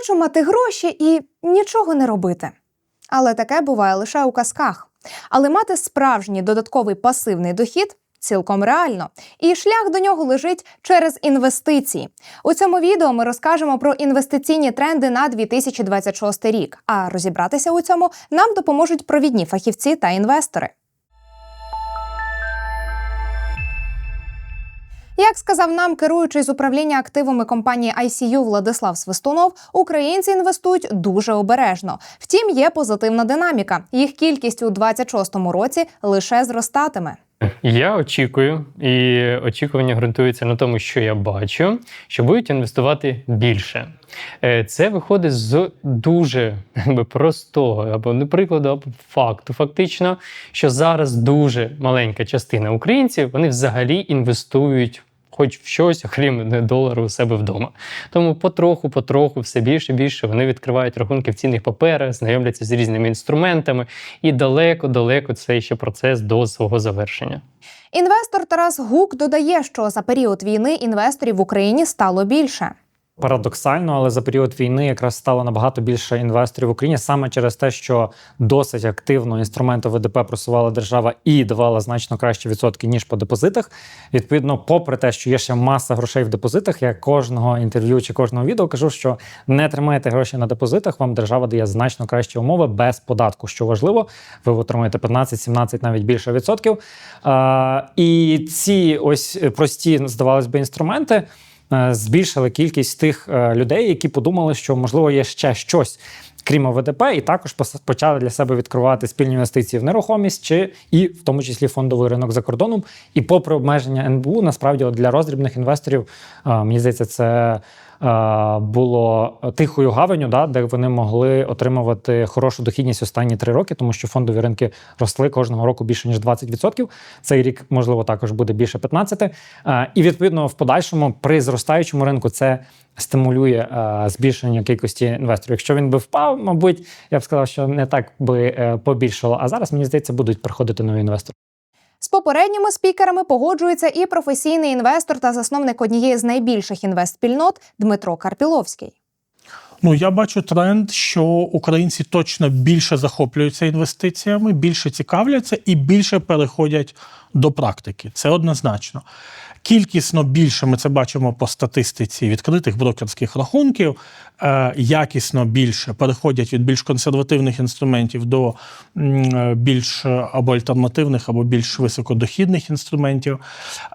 Хочу мати гроші і нічого не робити. Але таке буває лише у казках. Але мати справжній додатковий пасивний дохід цілком реально. І шлях до нього лежить через інвестиції. У цьому відео ми розкажемо про інвестиційні тренди на 2026 рік. А розібратися у цьому нам допоможуть провідні фахівці та інвестори. Як сказав нам керуючий з управління активами компанії ICU Владислав Свистунов, українці інвестують дуже обережно. Втім, є позитивна динаміка. Їх кількість у 26-му році лише зростатиме. Я очікую, і очікування ґрунтуються на тому, що я бачу, що будуть інвестувати більше. Е, Це виходить з дуже якби, простого або не прикладу, або факту. Фактично, що зараз дуже маленька частина українців вони взагалі інвестують. Хоч в щось, окрім долару у себе вдома. Тому потроху, потроху, все більше і більше вони відкривають рахунки в цінних паперах, знайомляться з різними інструментами, і далеко-далеко цей ще процес до свого завершення. Інвестор Тарас Гук додає, що за період війни інвесторів в Україні стало більше. Парадоксально, але за період війни якраз стало набагато більше інвесторів в Україні саме через те, що досить активно інструменти ВДП просувала держава і давала значно кращі відсотки ніж по депозитах. Відповідно, попри те, що є ще маса грошей в депозитах, я кожного інтерв'ю чи кожного відео кажу, що не тримайте гроші на депозитах. Вам держава дає значно кращі умови без податку. Що важливо, ви отримуєте 15-17, навіть більше відсотків. А, і ці ось прості здавалось би інструменти збільшили кількість тих е, людей, які подумали, що можливо є ще щось. Крім ОВДП, і також почали для себе відкривати спільні інвестиції в нерухомість чи і в тому числі фондовий ринок за кордоном. І попри обмеження НБУ, насправді для роздрібних інвесторів, е, мені здається, це е, було тихою гаванню, да, де вони могли отримувати хорошу дохідність останні три роки, тому що фондові ринки росли кожного року більше ніж 20%. Цей рік, можливо, також буде більше 15%. Е, І відповідно в подальшому при зростаючому ринку це стимулює е, збільшення кількості інвесторів. Якщо він би впав, мабуть, я б сказав, що не так би е, побільшало. А зараз мені здається, будуть приходити нові інвестори. З попередніми спікерами погоджується і професійний інвестор та засновник однієї з найбільших інвестспільнот Дмитро Карпіловський. Ну, я бачу тренд, що українці точно більше захоплюються інвестиціями, більше цікавляться і більше переходять до практики. Це однозначно. Кількісно більше ми це бачимо по статистиці відкритих брокерських рахунків. Е, якісно більше переходять від більш консервативних інструментів до е, більш або альтернативних, або більш високодохідних інструментів.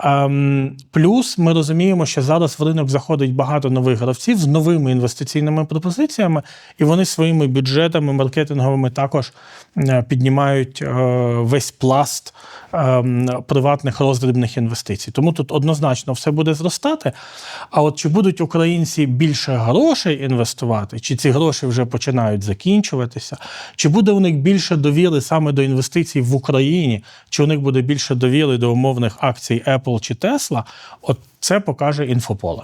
Ем, плюс ми розуміємо, що зараз в ринок заходить багато нових гравців з новими інвестиційними пропозиціями, і вони своїми бюджетами маркетинговими також е, піднімають весь пласт ем, приватних роздрібних інвестицій. Тому тут однозначно все буде зростати. А от чи будуть українці більше грошей інвестувати, чи ці гроші вже починають закінчуватися, чи буде у них більше довіри саме до інвестицій в Україні, чи у них буде більше довіри до умовних акцій Apple чи Tesla, от це покаже інфополе.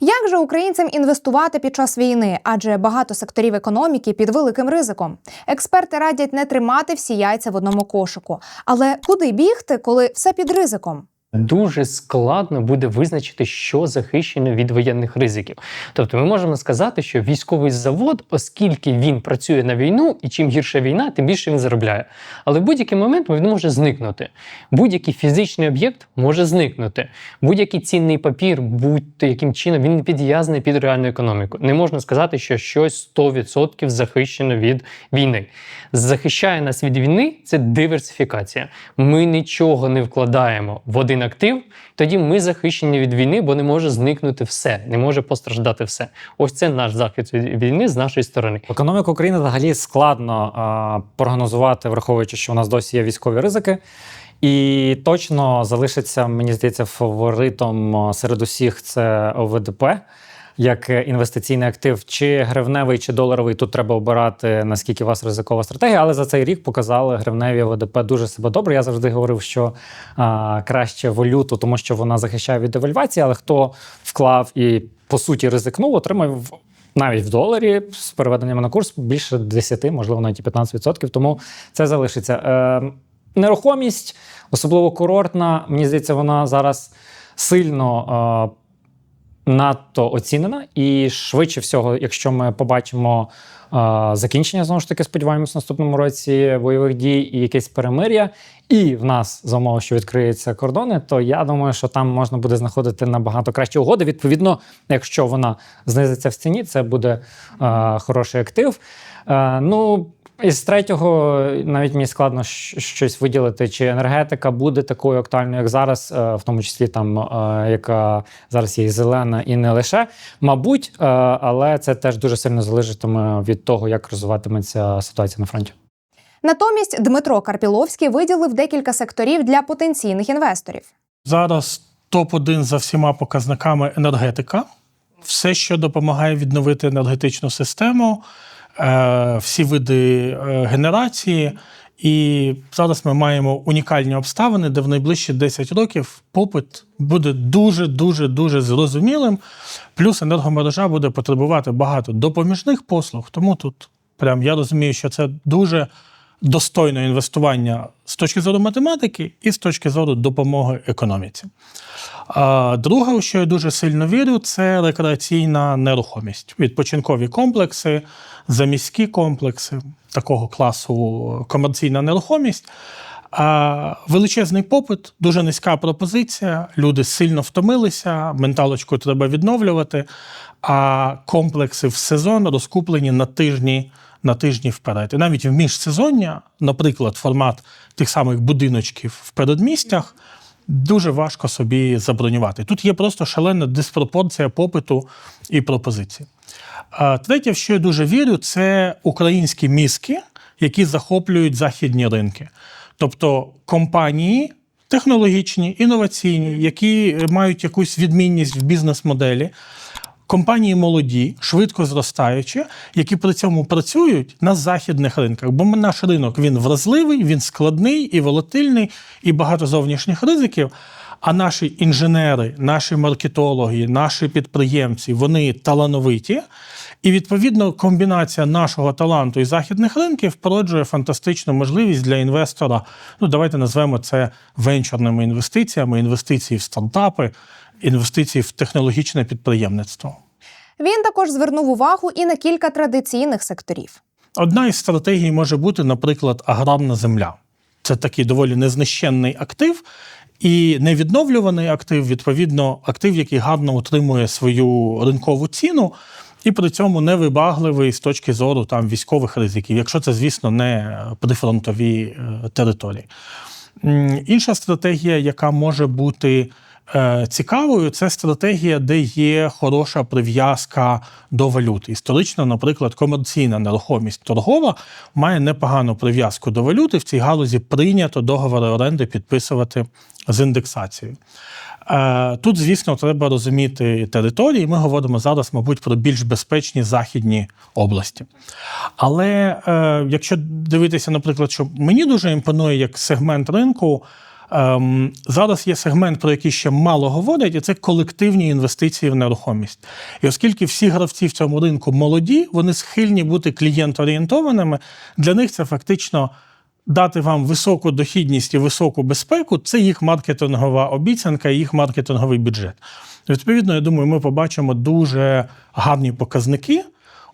Як же українцям інвестувати під час війни? Адже багато секторів економіки під великим ризиком. Експерти радять не тримати всі яйця в одному кошику. Але куди бігти, коли все під ризиком? Дуже складно буде визначити, що захищено від воєнних ризиків. Тобто, ми можемо сказати, що військовий завод, оскільки він працює на війну, і чим гірша війна, тим більше він заробляє. Але в будь-який момент він може зникнути. Будь-який фізичний об'єкт може зникнути. Будь-який цінний папір, будь-то яким чином він підв'язаний під реальну економіку. Не можна сказати, що щось 100% захищено від війни. Захищає нас від війни це диверсифікація. Ми нічого не вкладаємо в один актив, тоді ми захищені від війни, бо не може зникнути все, не може постраждати все. Ось це наш захист від війни з нашої сторони. Економіку України взагалі складно а, прогнозувати, враховуючи, що у нас досі є військові ризики. І точно залишиться, мені здається, фаворитом серед усіх це ОВДП. Як е, інвестиційний актив, чи гривневий, чи доларовий, тут треба обирати наскільки у вас ризикова стратегія. Але за цей рік показали гривневі ОВДП дуже себе добре. Я завжди говорив, що а, краще валюту, тому що вона захищає від девальвації. Але хто вклав і по суті ризикнув, отримав навіть в доларі з переведенням на курс більше 10, можливо, навіть і 15%. Тому це залишиться. Е, нерухомість, особливо курортна, мені здається, вона зараз сильно. Надто оцінена, і швидше всього, якщо ми побачимо е, закінчення, знову ж таки, сподіваємось, в наступному році бойових дій і якесь перемир'я, і в нас за умови, що відкриються кордони, то я думаю, що там можна буде знаходити набагато кращі угоди. Відповідно, якщо вона знизиться в ціні, це буде е, хороший актив. Е, ну, із третього навіть мені складно щось виділити, чи енергетика буде такою актуальною, як зараз, е, в тому числі там, е, яка зараз є і зелена, і не лише. Мабуть, е, але це теж дуже сильно залежатиме від того, як розвиватиметься ситуація на фронті. Натомість Дмитро Карпіловський виділив декілька секторів для потенційних інвесторів. Зараз топ-1 за всіма показниками енергетика. Все, що допомагає відновити енергетичну систему, всі види е, генерації. І зараз ми маємо унікальні обставини, де в найближчі 10 років попит буде дуже, дуже, дуже зрозумілим. Плюс енергомережа буде потребувати багато допоміжних послуг. Тому тут прям я розумію, що це дуже достойне інвестування з точки зору математики і з точки зору допомоги економіці. Друге, у що я дуже сильно вірю, це рекреаційна нерухомість, відпочинкові комплекси, заміські комплекси такого класу комерційна нерухомість. Величезний попит, дуже низька пропозиція. Люди сильно втомилися, менталочку треба відновлювати. А комплекси в сезон розкуплені на тижні, на тижні вперед. І навіть в міжсезоння, наприклад, формат тих самих будиночків в передмістях. Дуже важко собі забронювати. Тут є просто шалена диспропорція попиту і пропозиції. Третє, в що я дуже вірю, це українські мізки, які захоплюють західні ринки. Тобто компанії технологічні, інноваційні, які мають якусь відмінність в бізнес-моделі. Компанії молоді, швидко зростаючі, які при цьому працюють на західних ринках. Бо наш ринок він вразливий, він складний і волатильний, і багато зовнішніх ризиків. А наші інженери, наші маркетологи, наші підприємці вони талановиті. І відповідно комбінація нашого таланту і західних ринків породжує фантастичну можливість для інвестора. Ну давайте назвемо це венчурними інвестиціями, інвестиції в стартапи, інвестиції в технологічне підприємництво. Він також звернув увагу і на кілька традиційних секторів. Одна із стратегій може бути, наприклад, аграрна земля. Це такий доволі незнищенний актив і невідновлюваний актив, відповідно, актив, який гарно утримує свою ринкову ціну. І при цьому невибагливий з точки зору там військових ризиків, якщо це, звісно, не прифронтові е, території. Інша стратегія, яка може бути е, цікавою, це стратегія, де є хороша прив'язка до валюти. Історично, наприклад, комерційна нерухомість торгова має непогану прив'язку до валюти. В цій галузі прийнято договори оренди підписувати з індексацією. Е, Тут, звісно, треба розуміти території. Ми говоримо зараз, мабуть, про більш безпечні західні області. Але е, якщо дивитися, наприклад, що мені дуже імпонує як сегмент ринку, ем, зараз є сегмент, про який ще мало говорять, і це колективні інвестиції в нерухомість. І оскільки всі гравці в цьому ринку молоді, вони схильні бути клієнт-орієнтованими, для них це фактично. Дати вам високу дохідність і високу безпеку це їх маркетингова обіцянка, їх маркетинговий бюджет. Відповідно, я думаю, ми побачимо дуже гарні показники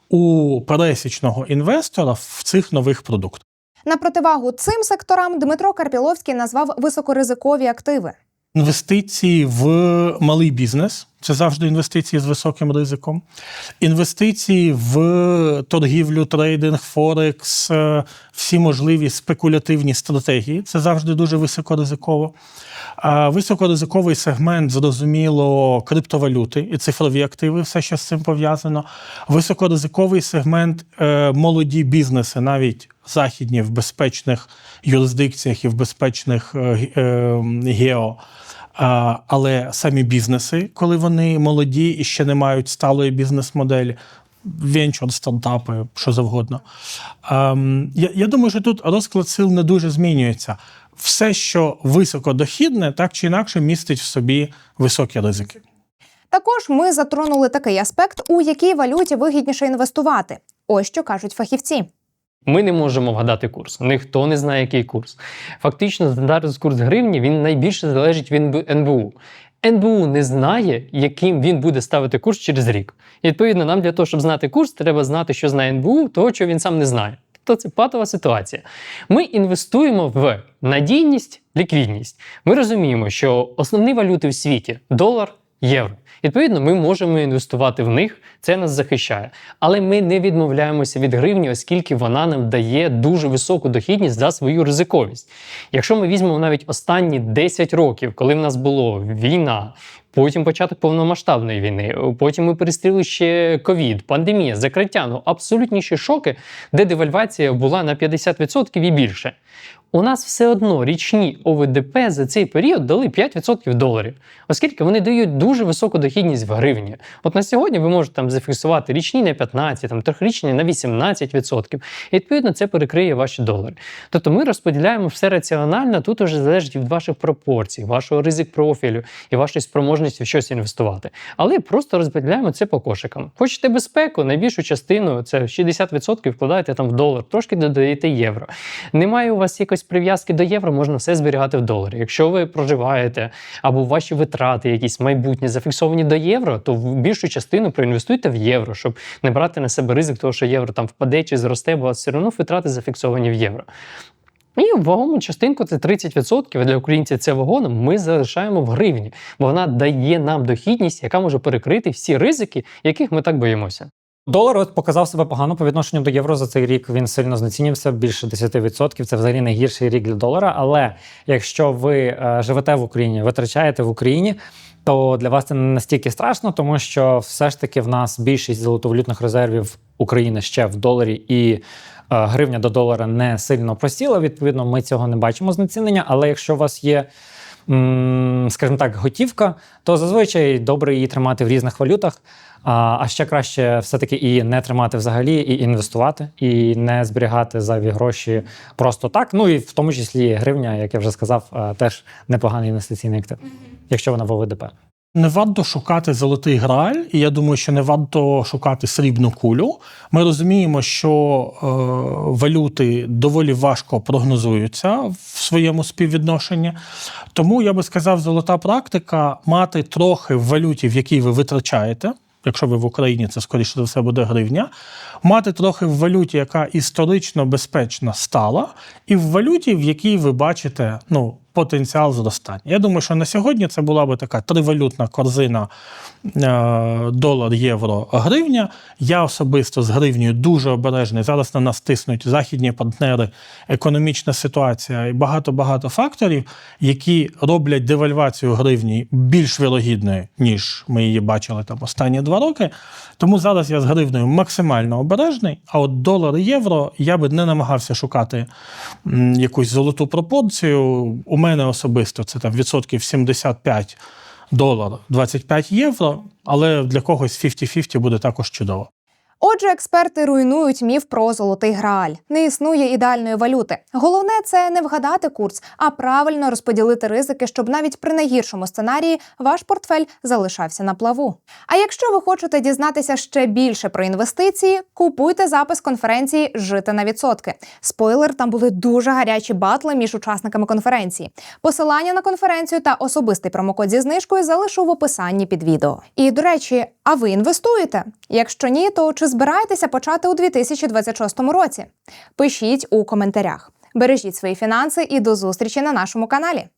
у пересічного інвестора в цих нових продуктах. На противагу цим секторам Дмитро Карпіловський назвав високоризикові активи. Інвестиції в малий бізнес це завжди інвестиції з високим ризиком. Інвестиції в торгівлю, трейдинг, Форекс, е, всі можливі спекулятивні стратегії це завжди дуже високоризиково. А Високоризиковий сегмент, зрозуміло, криптовалюти і цифрові активи, все, що з цим пов'язано. Високоризиковий сегмент е, молоді бізнеси, навіть західні в безпечних юрисдикціях і в безпечних е, е, гео. Але самі бізнеси, коли вони молоді і ще не мають сталої бізнес-моделі, венчур, стартапи, що завгодно. Я, я думаю, що тут розклад сил не дуже змінюється. Все, що високодохідне, так чи інакше містить в собі високі ризики. Також ми затронули такий аспект, у якій валюті вигідніше інвестувати. Ось що кажуть фахівці. Ми не можемо вгадати курс. Ніхто не знає, який курс. Фактично, зараз курс гривні він найбільше залежить від НБУ. НБУ не знає, яким він буде ставити курс через рік. І відповідно, нам для того, щоб знати курс, треба знати, що знає НБУ, того, що він сам не знає. Тобто це патова ситуація. Ми інвестуємо в надійність, ліквідність. Ми розуміємо, що основні валюти в світі долар, євро. Відповідно, ми можемо інвестувати в них, це нас захищає. Але ми не відмовляємося від гривні, оскільки вона нам дає дуже високу дохідність за свою ризиковість. Якщо ми візьмемо навіть останні 10 років, коли в нас було війна, потім початок повномасштабної війни, потім ми перестріли ще ковід, пандемія, закриття, ну абсолютніші шоки, де девальвація була на 50% і більше. У нас все одно річні ОВДП за цей період дали 5% доларів, оскільки вони дають дуже високу дохідність в гривні. От на сьогодні ви можете там зафіксувати річні на 15, там трьохрічні на 18%. І відповідно це перекриє ваші долари. Тобто ми розподіляємо все раціонально, тут уже залежить від ваших пропорцій, вашого ризик профілю і вашої спроможності в щось інвестувати. Але просто розподіляємо це по кошикам. Хочете безпеку, найбільшу частину це 60% вкладаєте там в долар, трошки додаєте євро. Немає у вас якоїсь прив'язки до євро, можна все зберігати в доларі. Якщо ви проживаєте або ваші витрати, якісь майбутні зафіксовані до євро, то в більшу частину проінвестуйте в євро, щоб не брати на себе ризик, того, що євро там впаде чи зросте, бо все одно витрати зафіксовані в євро. І вагому частинку це 30%, а для українців це вагоном ми залишаємо в гривні, бо вона дає нам дохідність, яка може перекрити всі ризики, яких ми так боїмося. Долар от показав себе погано по відношенню до євро за цей рік. Він сильно знецінився більше 10%. Це взагалі найгірший рік для долара. Але якщо ви е, живете в Україні, витрачаєте в Україні, то для вас це не настільки страшно, тому що все ж таки в нас більшість золотовалютних резервів України ще в доларі і. е, Гривня до долара не сильно просіла. Відповідно, ми цього не бачимо знецінення. Але якщо у вас є, скажімо так, готівка, то зазвичай добре її тримати в різних валютах. А, ще краще все-таки і не тримати взагалі, і інвестувати, і не зберігати зайві гроші просто так. Ну і в тому числі гривня, як я вже сказав, е, теж непоганий інвестиційний актив, якщо вона в ОВДП. Не варто шукати золотий грааль, і я думаю, що не варто шукати срібну кулю. Ми розуміємо, що е, валюти доволі важко прогнозуються в своєму співвідношенні. Тому я би сказав, золота практика мати трохи в валюті, в якій ви витрачаєте. Якщо ви в Україні, це скоріше за все буде гривня, мати трохи в валюті, яка історично безпечна стала, і в валюті, в якій ви бачите ну, потенціал зростання. Я думаю, що на сьогодні це була би така тривалютна корзина е, долар, євро, гривня. Я особисто з гривнею дуже обережний. Зараз на нас тиснуть західні партнери, економічна ситуація і багато-багато факторів, які роблять девальвацію гривні більш вірогідною, ніж ми її бачили там останні два роки. Тому зараз я з гривнею максимально обережний. А от долар і євро я би не намагався шукати якусь золоту пропорцію. У мене особисто це там відсотків 75 долар, 25 євро, але для когось 50-50 буде також чудово. Отже, експерти руйнують міф про золотий грааль. Не існує ідеальної валюти. Головне це не вгадати курс, а правильно розподілити ризики, щоб навіть при найгіршому сценарії ваш портфель залишався на плаву. А якщо ви хочете дізнатися ще більше про інвестиції, купуйте запис конференції Жити на відсотки. Спойлер, там були дуже гарячі батли між учасниками конференції. Посилання на конференцію та особистий промокод зі знижкою залишу в описанні під відео. І до речі, а ви інвестуєте? Якщо ні, то чи збираєтеся почати у 2026 році? Пишіть у коментарях. Бережіть свої фінанси і до зустрічі на нашому каналі.